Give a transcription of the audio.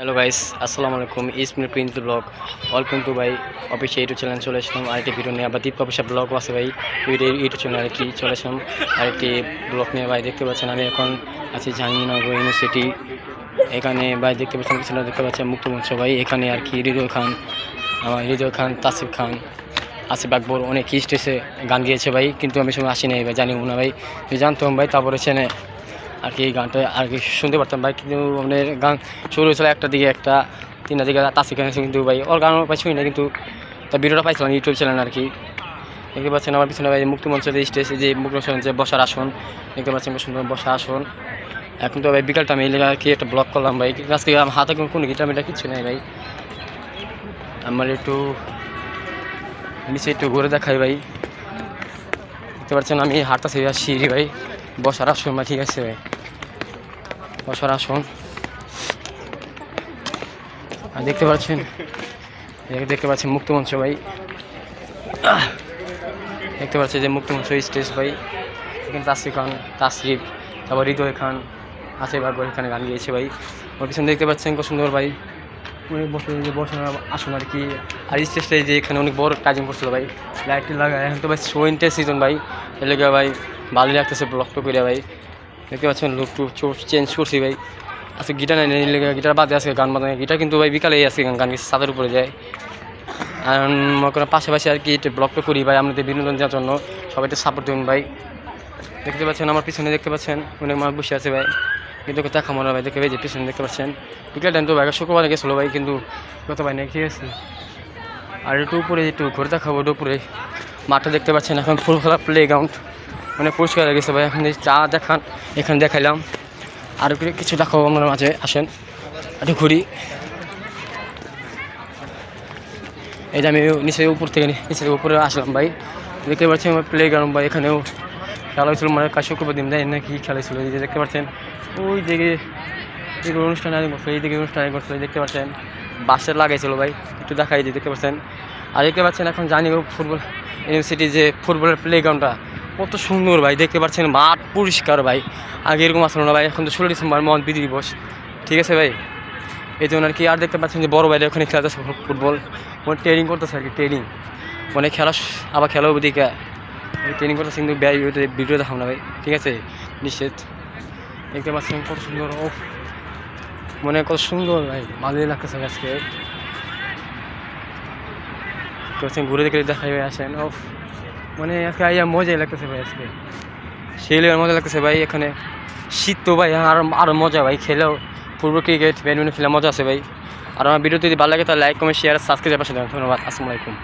Hello guys আসসালামু আলাইকুম ইসমিন প্রিন্স ব্লগ ওয়েলকাম টু ভাই অফিসে ইউটিউব চ্যানেল চলে আসলাম। আরেকটি ভিডিও নিয়ে আবার দীপ অফিসের ব্লগও আছে ভাই। ইউটিউব চ্যানেল আর কি চলে আসলাম। আরেকটি ব্লগ নিয়ে ভাই দেখতে পাচ্ছেন, আমি এখন আছি জাহাঙ্গীরনগর ইউনিভার্সিটি এখানে ভাই দেখতে পাচ্ছেন, পিছনে দেখতে পাচ্ছেন মুক্তমঞ্চ ভাই। এখানে আর কি হৃদয় খান, আমার হৃদয় খান, তাসিফ খান, আসিফ আকবর অনেক স্টেজে গান গিয়েছে ভাই। কিন্তু আমি সময় আসি নাই ভাই, জানি না ভাই। জানতাম ভাই, তারপরে চেনে আর কি গানটা আর কি শুনতে পারতাম ভাই, কিন্তু আমাদের গান শুরু হয়েছিল একটা দিকে একটা, তিনটা দিকে খান আছে কিন্তু ভাই, ওর গান পাই শুনি না কিন্তু তার ভিডিওটা পাইছিলাম ইউটিউব চ্যানেল আর কি। দেখতে পাচ্ছেন আমার পিছনে ভাই মুক্তিমঞ্চের স্টেজে যে মুক্তিমঞ্চ যে বসার আসন, দেখতে পাচ্ছেন সুন্দর বসার আসন। এখন তো ভাই বিকালটা আমি আর কি একটা ব্লক করলাম ভাই আজকে আমার হাতে কোনো গিটার মিটার কিচ্ছু নেই ভাই। আমার একটু নিচে একটু ঘুরে দেখাই ভাই। দেখতে পাচ্ছেন আমি হাঁটতেছি সিঁড়ি ভাই, বসার আসন ঠিক আছে ভাই। বসার আসন। আর দেখতে পাচ্ছেন দেখতে পাচ্ছেন মুক্তমঞ্চ ভাই। দেখতে পাচ্ছি যে মুক্তমঞ্চ স্টেজ ভাই। এখানে তাসরিফ খান, তাসরিফ, তারপর হৃদয় খান আছে একবার এখানে গান গিয়েছে ভাই। ওর পিছনে দেখতে পাচ্ছেন কত সুন্দর ভাই। অনেক বছর যে বসার আসন আর কি। আর স্টেজটা যে এখানে অনেক বড় কাজিং করছিল ভাই। লাইটটি লাগায়। এখন তো ভাই সোয়েন্টের সিজন ভাই। এলাকা ভাই ভালো লাগতেছে ব্লকটা করে ভাই। দেখতে পাচ্ছেন লুক টু চেঞ্জ করছি ভাই। আজকে গিটার নাই লেগে গিটার বাদে আছে গান বাজে গিটার কিন্তু ভাই বিকালেই আছে গান গান ছাদের উপরে যায়। আর মনে করেন পাশাপাশি আর কি ব্লগটা করি ভাই আমাদের বিনোদন দেওয়ার জন্য। সবাই একটু সাপোর্ট দেবেন ভাই। দেখতে পাচ্ছেন, আমার পিছনে দেখতে পাচ্ছেন, অনেক মানুষ বসে আছে ভাই। কিন্তু দেখা মনে ভাই দেখতে ভাই যে পিছনে দেখতে পাচ্ছেন। বিকেল টাইম তো ভাই, শুক্রবার গেছিল ভাই, কিন্তু কত ভাই নেই, ঠিক আছে। আর একটু উপরে একটু ঘুরে দেখাবো উপরে। মাঠটা দেখতে পাচ্ছেন, এখন ফুল খেলা প্লে গ্রাউন্ড মানে পরিষ্কার হয়ে গেছে ভাই, এখন চা দেখান, এখানে দেখাইলাম। আর একটু কিছু দেখাবো আপনার মাঝে, আসেন। একটু ঘুরি। এই যে আমি নিচে উপর থেকে নি- নিচে উপরে আসলাম ভাই। দেখতে পাচ্ছি আমার প্লে গ্রাউন্ড ভাই, এখানেও খেলা হয়েছিল মানে শুক্রবার দিন দেয় নাকি খেলা হয়েছিল, এই যে দেখতে পাচ্ছেন। ওই দিকে অনুষ্ঠান আয়োজন করছিল এই দিকে অনুষ্ঠান আয়োজন করছিল দেখতে পাচ্ছেন। বাসের লাগাইছিল ভাই, একটু দেখাই দিই, দেখতে পাচ্ছেন। আর দেখতে পাচ্ছেন, এখন জানি ফুটবল ইউনিভার্সিটি যে ফুটবলের প্লে গ্রাউন্ডটা কত সুন্দর ভাই, দেখতে পাচ্ছেন মাঠ পরিষ্কার ভাই। আগে এরকম আসলো না ভাই, এখন তো ষোলো ডিসেম্বর মহান বিধি দিবস। ঠিক আছে ভাই? এই জন্য আর কি, আর দেখতে পাচ্ছেন যে বড় ভাইরা ওখানে খেলাতেছে ফুটবল। মানে ট্রেনিং করতেছে আর কি ট্রেনিং মানে খেলা আবার খেলা ওদিকে ট্রেনিং করতেছে কিন্তু ব্যয় ভিডিও দেখাম না ভাই। ঠিক আছে? নিশ্চিত দেখতে পাচ্ছেন কত সুন্দর ও মানে কত সুন্দর ভাই ভালোই লাগতেছে আজকে। ঘুরে দেখে দেখাই ভাই, আসেন ও মানে আজকে আইয়া মজাই লাগতেছে ভাই আজকে। সেই মজা লাগতেছে ভাই, এখানে শীত তো ভাই, আরও আরও মজা ভাই, খেলেও পূর্ব ক্রিকেট ব্যাডমিন্টন খেলে মজা আছে ভাই। আর আমার ভিডিও যদি ভালো লাগে তাহলে লাইক কমেন্ট শেয়ার সাবস্ক্রাইব পাশে ধন্যবাদ, আসসালামু আলাইকুম।